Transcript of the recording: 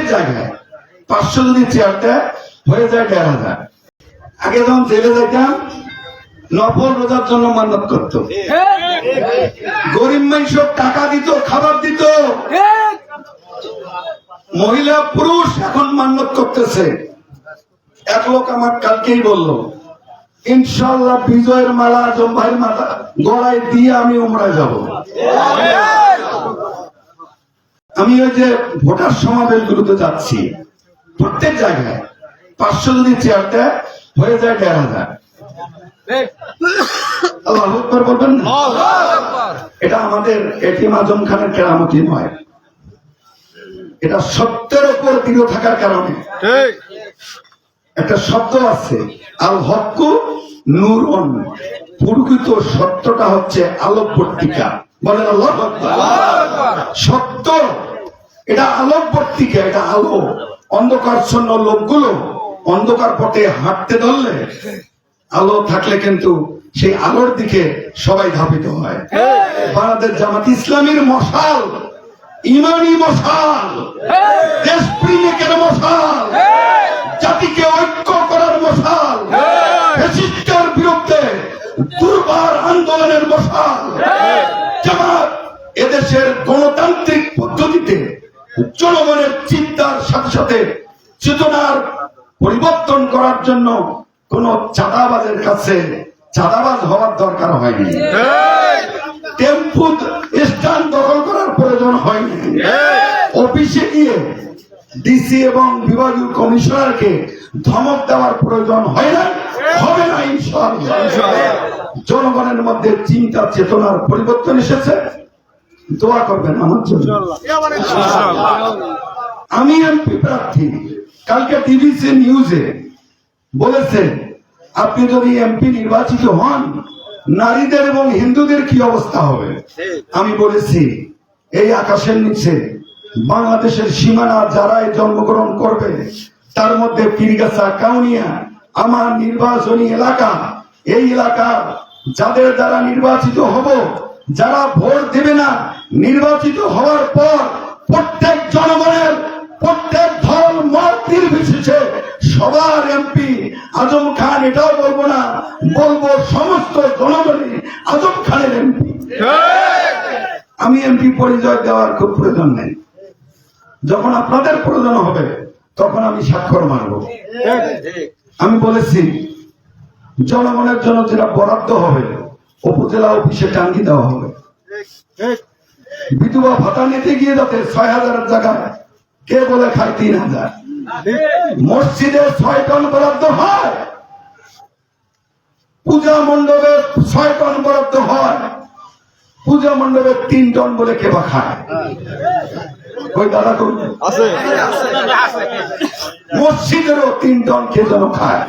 প্রত্যেক জায়গায় পাঁচশো হয়ে যায়, দেড় হাজার। আগে যখন জেলে যাইতাম, নফল রোজার জন্য করতো। গরিব টাকা দিত, খাবার দিত। মহিলা, পুরুষ এখন মান্নত করতেছে। এক লোক আমার কালকেই বলল ইনশাল্লাহ বিজয়ের মালা আজম মালা গলায় দিয়ে আমি উমরায় যাব। আমি ওই যে ভোটার সমাবেশ গুলোতে যাচ্ছি প্রত্যেক জায়গায়। পাঁচশো যদি চেয়ার দেয় হয়ে যায় দেড় হাজার। আল্লাহ বলবেন এটা আমাদের এটিএম আজম খানের কেরামতি নয়। এটা সত্যের উপর দৃঢ় থাকার কারণে। একটা শব্দ আছে আল হকু নূর প্রকৃত সত্যটা হচ্ছে আলোক পত্রিকা বলেন আল্লাহ সত্য এটা আলোক পত্রিকা এটা আলো। অন্ধকারচ্ছন্ন লোকগুলো অন্ধকার পথে হাঁটতে ধরলে আলো থাকলে কিন্তু সেই আলোর দিকে সবাই ধাবিত হয়। বাংলাদেশ জামাত ইসলামীর মশাল, ইমানি মশাল, দেশপ্রেমিকের মশাল, জাতিকে ঐক্য করার মশাল, ফ্যাসিস্টের বিরুদ্ধে দুর্বার আন্দোলনের মশাল। জামাত, এদেশের পদ্ধতিতে জনগণের চিন্তার সাথে সাথে চেতনার পরিবর্তন করার জন্য কোন চাঁদাবাজের কাছে চাঁদাবাজ হওয়ার দরকার হয়নি। টেম্পু স্ট্যান্ড দখল করার প্রয়োজন হয়নি। অফিসে গিয়ে ডিসি এবং বিভাগীয় কমিশনারকে ধমক দেওয়ার প্রয়োজন হয় না হবে না ইনশাআল্লাহ। জনগণের মধ্যে চিন্তা চেতনার পরিবর্তন এসেছে। দোয়া করবেন আমার জন্য। আমি এমপি প্রার্থী। কালকে টিভিসি নিউজে বলেছেন আপনি যদি এমপি নির্বাচিত হন নারীদের এবং হিন্দুদের কি অবস্থা হবে? আমি বলেছি এই আকাশের নিচে বাংলাদেশের সীমানা যারাই জন্মগ্রহণ করবে তার মধ্যে পীরগাছা কাউনিয়া আমার নির্বাচনী এলাকা এই এলাকা যাদের দ্বারা নির্বাচিত হব যারা ভোট দেবে না নির্বাচিত হওয়ার পর প্রত্যেক জনগণের, প্রত্যেক দল মত নির্বিশেষে সবার এমপি আজম খান, এটাও বলব না, বলব সমস্ত জনগণই আজম খানের এমপি আমি এমপি পরিচয় দেওয়ার খুব প্রয়োজন নেই। যখন আপনাদের প্রয়োজন হবে, তখন আমি স্বাক্ষর মারব। আমি বলেছি, জনগণের জন্য যেটা বরাদ্দ হবে, উপজেলা অফিসে টাঙ্গি দেওয়া হবে। বিধবা ভাতা নিতে গিয়ে যাতে ছয় হাজারের জায়গায় কে বলে খায় তিন হাজার? মসজিদে ছয় টন বরাদ্দ হয়। পূজা মণ্ডপে ছয় টন বরাদ্দ হয়। পূজা মণ্ডপে তিন টন বলে কে বা খায়? ওই দাদা কোন মসজিদেরও তিন টন কে যেন খায়?